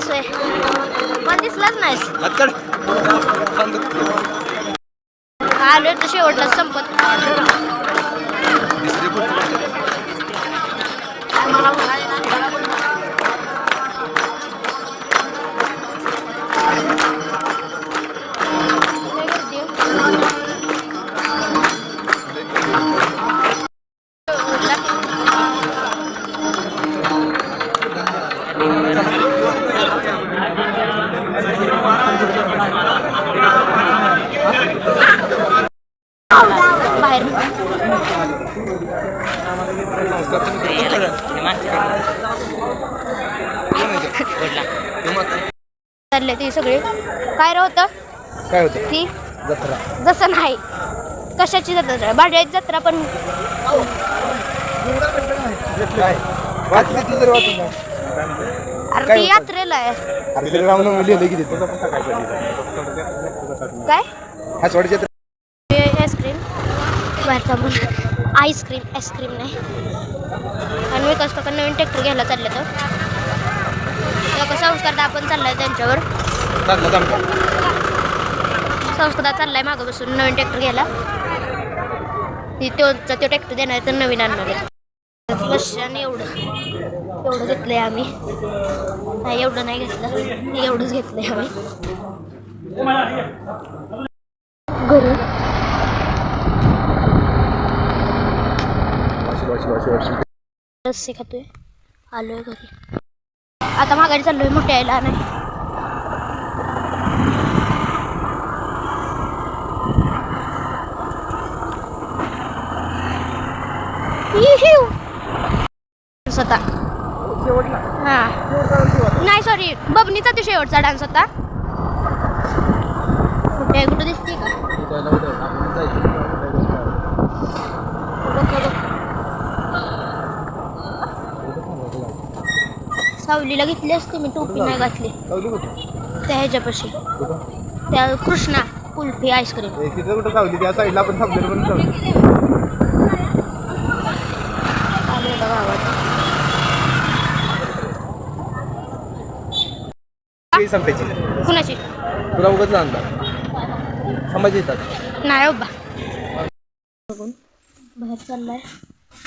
नाही पण दिसलाच नाही आलो तर शेवटला संपत. मला चालले ते सगळे. काय होतं? काय होतं? ती? जत्रा. जसं नाही. कशाची जत्रा? भाड्याची जत्रा पण. वाचली ती जर वाचून. अरे ती? यात्रेला आहे. अरे तिला रामनाम लिहिलं की तिथं? काय? हा सोडायची जत्रा आईस्क्रीम. बाहेरचा पण आईस्क्रीम आईस्क्रीम नाही. आणि विकास काका नवीन ट्रॅक्टर घ्यायला चालले तर. लोक संस्कार आपण चाललाय त्यांच्यावर. चाललं संस्कृता चाललाय मागं बसून नवीन ट्रॅक्टर घ्यायला. ती तो ट्रॅक्टर देणार आहे तर नवीन आणणार आहे. वर्षाने एवढं. एवढं घेतलंय आम्ही. नाही एवढं नाही घेतलं. एवढंच घेतलंय आम्ही. घरी. लस्सी खातोय. आलोय घरी. आता माघारी चाललोय मोठ्या यायला नाही इहिव. स्वतः हा नाही सॉरी बबनीचा तो शेवटचा डान्स होता. कुठे कुठं दिसते का? सावलीला घेतली असते मी टोपी नाही घातली. त्या ह्याच्यापाशी. त्या कृष्णा कुल्फी आईस्क्रीम कुठं सावली? त्या साईडला आपण ती कुणाची? तुला उगाच आणला थांबायची येतात. नाही बाबा बघून बाहेर चाललाय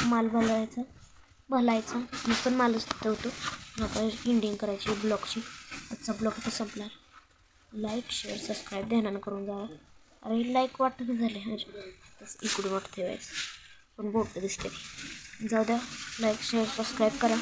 माल भलायचा भलायचा मी पण मालच होतो आता हिंडिंग करायची ब्लॉगची आजचा ब्लॉग आता संपला लाईक शेअर सबस्क्राईब ध्यानानं करून जावा. अरे लाईक वाटत झाले म्हणजे इकडून वाटत ठेवायचं पण बोट दिसते जाऊ द्या. लाईक शेअर सबस्क्राईब करा.